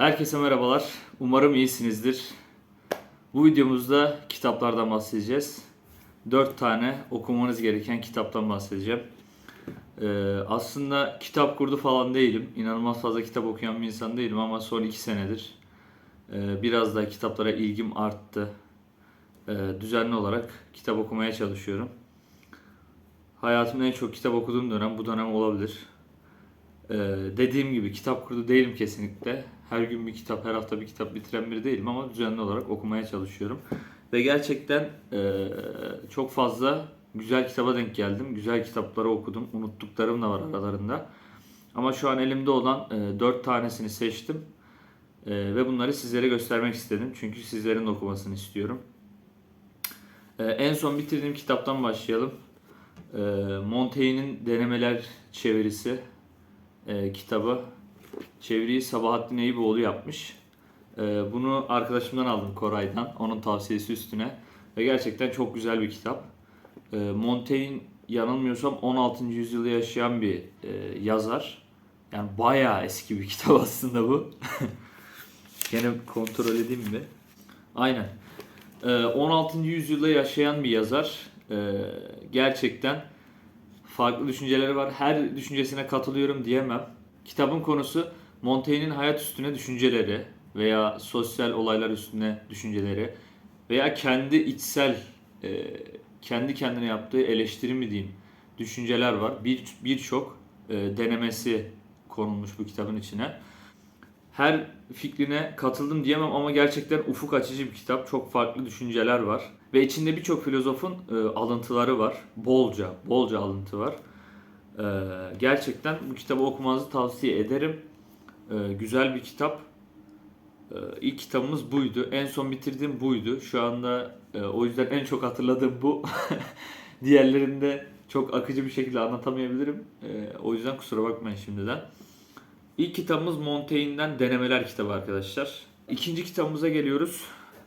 Herkese merhabalar. Umarım iyisinizdir. Bu videomuzda kitaplardan bahsedeceğiz. 4 tane okumanız gereken kitaptan bahsedeceğim. Ee, aslında kitap kurdu falan değilim. İnanılmaz fazla kitap okuyan bir insan değilim ama son 2 senedir e, biraz daha kitaplara ilgim arttı. E, düzenli olarak kitap okumaya çalışıyorum. Hayatımda en çok kitap okuduğum dönem bu dönem olabilir. Ee, dediğim gibi kitap kurdu değilim kesinlikle. Her gün bir kitap, her hafta bir kitap bitiren biri değilim ama düzenli olarak okumaya çalışıyorum. Ve gerçekten e, çok fazla güzel kitaba denk geldim. Güzel kitapları okudum. Unuttuklarım da var aralarında. Ama şu an elimde olan e, 4 tanesini seçtim. E, ve bunları sizlere göstermek istedim. Çünkü sizlerin okumasını istiyorum. E, en son bitirdiğim kitaptan başlayalım. E, Montaigne'in Denemeler çevirisi e, kitabı. Çeviriyi Sabahattin Eyüboğlu yapmış. E, bunu arkadaşımdan aldım Koray'dan. Onun tavsiyesi üstüne. Ve gerçekten çok güzel bir kitap. E, Montaigne yanılmıyorsam 16. yüzyılda yaşayan bir e, yazar. Yani bayağı eski bir kitap aslında bu. Gene kontrol edeyim mi? Aynen. E, 16. yüzyılda yaşayan bir yazar. Gerçekten farklı düşünceleri var. Her düşüncesine katılıyorum diyemem. Kitabın konusu Montaigne'in hayat üstüne düşünceleri veya sosyal olaylar üstüne düşünceleri veya kendi içsel e, kendi kendine yaptığı eleştiri mi diyeyim düşünceler var. Bir birçok e, denemesi konulmuş bu kitabın içine. Her fikrine katıldım diyemem ama gerçekten ufuk açıcı bir kitap. Çok farklı düşünceler var. Ve içinde birçok filozofun e, alıntıları var. Bolca, bolca alıntı var. E, gerçekten bu kitabı okumanızı tavsiye ederim. E, güzel bir kitap. E, ilk kitabımız buydu. En son bitirdiğim buydu. Şu anda e, o yüzden en çok hatırladığım bu. Diğerlerinde çok akıcı bir şekilde anlatamayabilirim. E, o yüzden kusura bakmayın şimdiden. İlk kitabımız Montaigne'den Denemeler kitabı arkadaşlar. İkinci kitabımıza geliyoruz.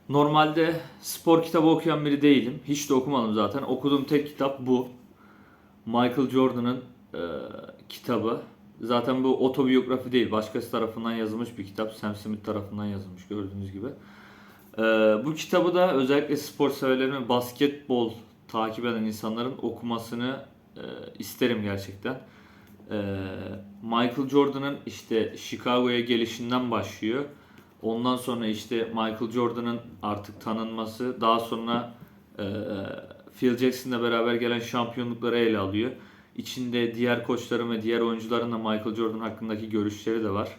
Normalde spor kitabı okuyan biri değilim. Hiç de okumadım zaten. Okuduğum tek kitap bu. Michael Jordan'ın e, kitabı. Zaten bu otobiyografi değil. Başkası tarafından yazılmış bir kitap. Sam Smith tarafından yazılmış gördüğünüz gibi. E, bu kitabı da özellikle spor severlerin ve basketbol takip eden insanların okumasını e, isterim gerçekten. E, Michael Jordan'ın işte Chicago'ya gelişinden başlıyor. Ondan sonra işte Michael Jordan'ın artık tanınması, daha sonra e, Phil Jackson'la beraber gelen şampiyonlukları ele alıyor. İçinde diğer koçların ve diğer oyuncuların da Michael Jordan hakkındaki görüşleri de var.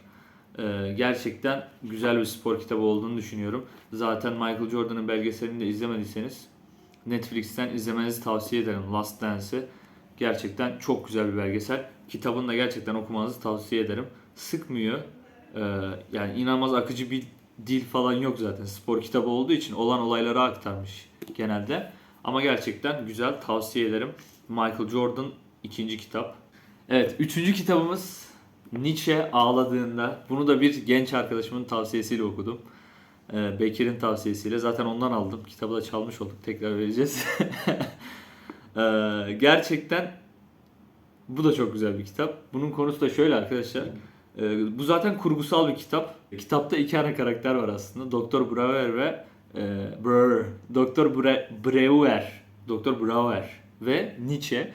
E, gerçekten güzel bir spor kitabı olduğunu düşünüyorum. Zaten Michael Jordan'ın belgeselini de izlemediyseniz Netflix'ten izlemenizi tavsiye ederim Last Dance'i. Gerçekten çok güzel bir belgesel. Kitabını da gerçekten okumanızı tavsiye ederim. Sıkmıyor. Ee, yani inanılmaz akıcı bir dil falan yok zaten. Spor kitabı olduğu için olan olayları aktarmış genelde. Ama gerçekten güzel tavsiye ederim. Michael Jordan ikinci kitap. Evet üçüncü kitabımız Nietzsche ağladığında. Bunu da bir genç arkadaşımın tavsiyesiyle okudum. Ee, Bekir'in tavsiyesiyle. Zaten ondan aldım. Kitabı da çalmış olduk. Tekrar vereceğiz. Ee, gerçekten bu da çok güzel bir kitap. Bunun konusu da şöyle arkadaşlar. Ee, bu zaten kurgusal bir kitap. Kitapta iki ana karakter var aslında. Doktor Brauer ve e, Breuer. Doktor Bre- Breuer. Doktor Brauer ve Nietzsche.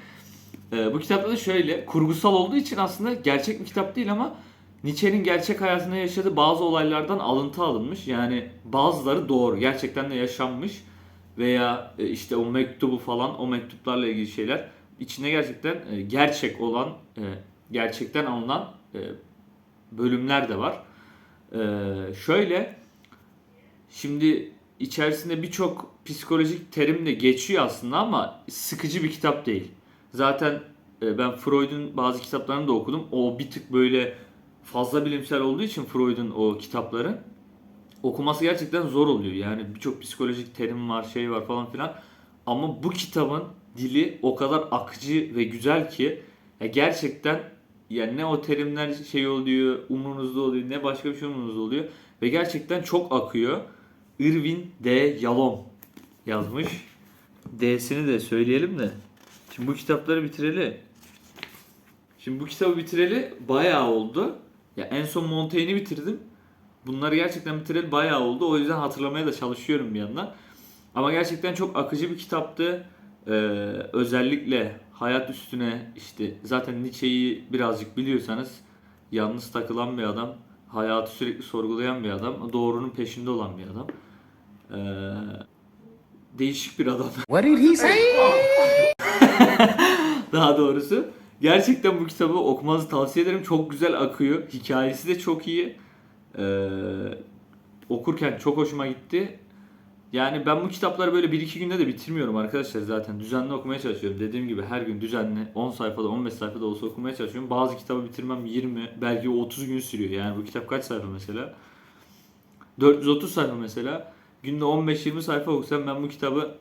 Ee, bu kitapta da şöyle kurgusal olduğu için aslında gerçek bir kitap değil ama Nietzsche'nin gerçek hayatında yaşadığı bazı olaylardan alıntı alınmış. Yani bazıları doğru. Gerçekten de yaşanmış. Veya e, işte o mektubu falan o mektuplarla ilgili şeyler içinde gerçekten e, gerçek olan e, gerçekten alınan e, bölümler de var. E, şöyle şimdi içerisinde birçok psikolojik terim de geçiyor aslında ama sıkıcı bir kitap değil. Zaten e, ben Freud'un bazı kitaplarını da okudum. O bir tık böyle fazla bilimsel olduğu için Freud'un o kitapları okuması gerçekten zor oluyor. Yani birçok psikolojik terim var, şey var falan filan. Ama bu kitabın dili o kadar akıcı ve güzel ki ya gerçekten yani ne o terimler şey oluyor, umrunuzda oluyor, ne başka bir şey umrunuzda oluyor. Ve gerçekten çok akıyor. Irvin D. Yalom yazmış. D'sini de söyleyelim de. Şimdi bu kitapları bitireli. Şimdi bu kitabı bitireli bayağı oldu. Ya en son Montaigne'i bitirdim. Bunları gerçekten bitireli bayağı oldu. O yüzden hatırlamaya da çalışıyorum bir yandan. Ama gerçekten çok akıcı bir kitaptı. Ee, özellikle hayat üstüne işte zaten Nietzsche'yi birazcık biliyorsanız yalnız takılan bir adam, hayatı sürekli sorgulayan bir adam, doğrunun peşinde olan bir adam. Ee, değişik bir adam. What did he say? daha doğrusu. Gerçekten bu kitabı okumanızı tavsiye ederim. Çok güzel akıyor. Hikayesi de çok iyi. Ee, okurken çok hoşuma gitti. Yani ben bu kitapları böyle 1-2 günde de bitirmiyorum arkadaşlar zaten. Düzenli okumaya çalışıyorum. Dediğim gibi her gün düzenli 10 sayfada 15 sayfada olsa okumaya çalışıyorum. Bazı kitabı bitirmem 20 belki 30 gün sürüyor. Yani bu kitap kaç sayfa mesela? 430 sayfa mesela. Günde 15-20 sayfa okusam ben bu kitabı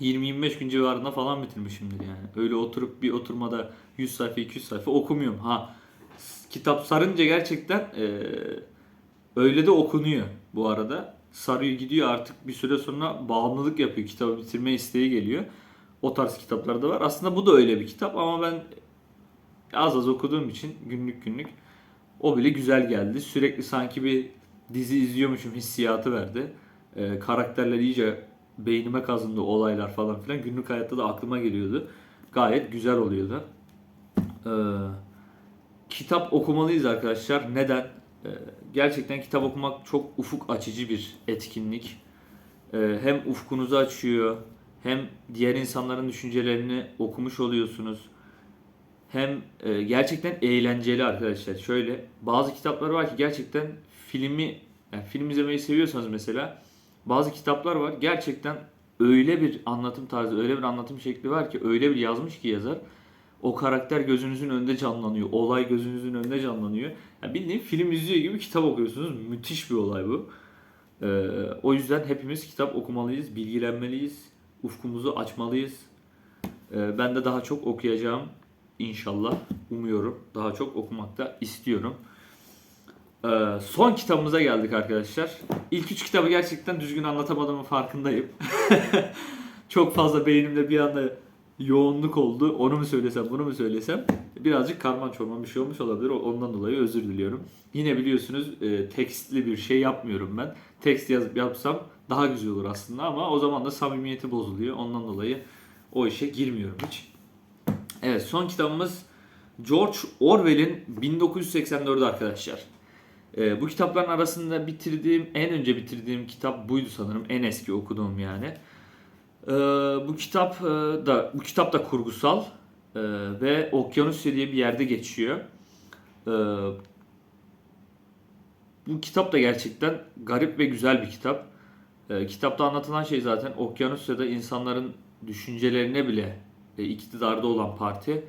20-25 gün civarında falan bitirmişimdir yani. Öyle oturup bir oturmada 100 sayfa 200 sayfa okumuyorum. Ha kitap sarınca gerçekten eee, öyle de okunuyor bu arada. Sarıyor gidiyor artık bir süre sonra bağımlılık yapıyor. Kitabı bitirme isteği geliyor. O tarz kitaplar da var. Aslında bu da öyle bir kitap ama ben az az okuduğum için günlük günlük o bile güzel geldi. Sürekli sanki bir dizi izliyormuşum hissiyatı verdi. Ee, karakterler iyice beynime kazındı olaylar falan filan. Günlük hayatta da aklıma geliyordu. Gayet güzel oluyordu. Ee, kitap okumalıyız arkadaşlar. Neden? Ee, gerçekten kitap okumak çok ufuk açıcı bir etkinlik. Ee, hem ufkunuzu açıyor, hem diğer insanların düşüncelerini okumuş oluyorsunuz. Hem e, gerçekten eğlenceli arkadaşlar. Şöyle bazı kitaplar var ki gerçekten filmi yani film izlemeyi seviyorsanız mesela bazı kitaplar var gerçekten öyle bir anlatım tarzı, öyle bir anlatım şekli var ki öyle bir yazmış ki yazar. O karakter gözünüzün önünde canlanıyor. Olay gözünüzün önünde canlanıyor. Yani bildiğin film izliyor gibi kitap okuyorsunuz. Müthiş bir olay bu. Ee, o yüzden hepimiz kitap okumalıyız, bilgilenmeliyiz, ufkumuzu açmalıyız. Ee, ben de daha çok okuyacağım inşallah. Umuyorum. Daha çok okumakta istiyorum. Ee, son kitabımıza geldik arkadaşlar. İlk üç kitabı gerçekten düzgün anlatamadığımın farkındayım. çok fazla beynimde bir anda yoğunluk oldu. Onu mu söylesem, bunu mu söylesem? Birazcık karman çorman bir şey olmuş olabilir. Ondan dolayı özür diliyorum. Yine biliyorsunuz e, tekstli bir şey yapmıyorum ben. Tekst yazıp yapsam daha güzel olur aslında ama o zaman da samimiyeti bozuluyor. Ondan dolayı o işe girmiyorum hiç. Evet son kitabımız George Orwell'in 1984'ü arkadaşlar. Ee, bu kitapların arasında bitirdiğim, en önce bitirdiğim kitap buydu sanırım. En eski okuduğum yani. Ee, bu kitap e, da bu kitap da kurgusal e, ve Okyanusya diye bir yerde geçiyor. Ee, bu kitap da gerçekten garip ve güzel bir kitap. Ee, kitapta anlatılan şey zaten Okyanusya'da insanların düşüncelerine bile e, iktidarda olan parti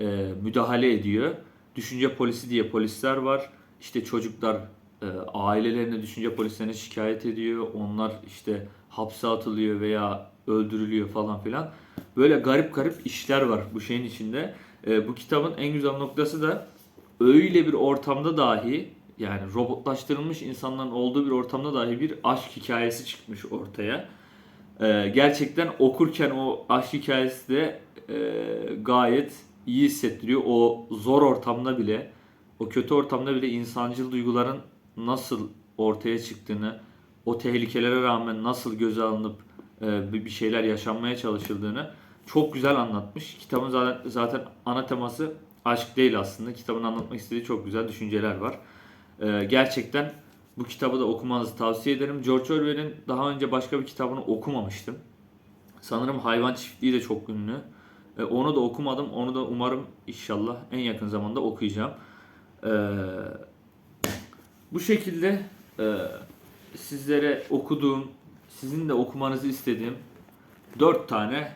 e, müdahale ediyor. Düşünce polisi diye polisler var. İşte çocuklar e, ailelerine düşünce polislerine şikayet ediyor. Onlar işte hapse atılıyor veya öldürülüyor falan filan. Böyle garip garip işler var bu şeyin içinde. E, bu kitabın en güzel noktası da öyle bir ortamda dahi yani robotlaştırılmış insanların olduğu bir ortamda dahi bir aşk hikayesi çıkmış ortaya. E, gerçekten okurken o aşk hikayesi de e, gayet iyi hissettiriyor. O zor ortamda bile, o kötü ortamda bile insancıl duyguların nasıl ortaya çıktığını, o tehlikelere rağmen nasıl göze alınıp e, bir şeyler yaşanmaya çalışıldığını çok güzel anlatmış. Kitabın zaten, zaten ana teması aşk değil aslında. Kitabın anlatmak istediği çok güzel düşünceler var. E, gerçekten bu kitabı da okumanızı tavsiye ederim. George Orwell'in daha önce başka bir kitabını okumamıştım. Sanırım Hayvan Çiftliği de çok ünlü. E, onu da okumadım. Onu da umarım inşallah en yakın zamanda okuyacağım. E, bu şekilde e, sizlere okuduğum, sizin de okumanızı istediğim 4 tane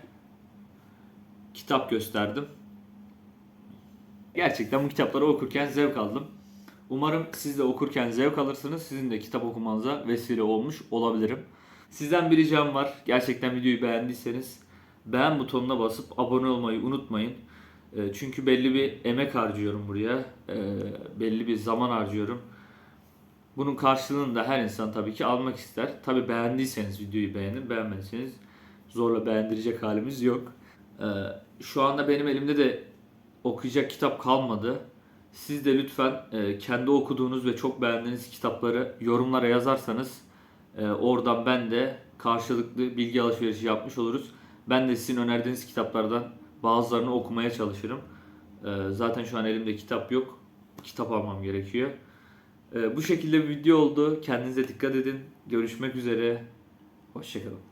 kitap gösterdim. Gerçekten bu kitapları okurken zevk aldım. Umarım siz de okurken zevk alırsınız. Sizin de kitap okumanıza vesile olmuş olabilirim. Sizden bir ricam var. Gerçekten videoyu beğendiyseniz beğen butonuna basıp abone olmayı unutmayın. E, Çünkü belli bir emek harcıyorum buraya. E, Belli bir zaman harcıyorum. Bunun karşılığını da her insan tabii ki almak ister. Tabii beğendiyseniz videoyu beğenin, beğenmediyseniz zorla beğendirecek halimiz yok. Ee, şu anda benim elimde de okuyacak kitap kalmadı. Siz de lütfen e, kendi okuduğunuz ve çok beğendiğiniz kitapları yorumlara yazarsanız e, oradan ben de karşılıklı bilgi alışverişi yapmış oluruz. Ben de sizin önerdiğiniz kitaplardan bazılarını okumaya çalışırım. E, zaten şu an elimde kitap yok. Kitap almam gerekiyor. E, bu şekilde bir video oldu. Kendinize dikkat edin. Görüşmek üzere. Hoşçakalın.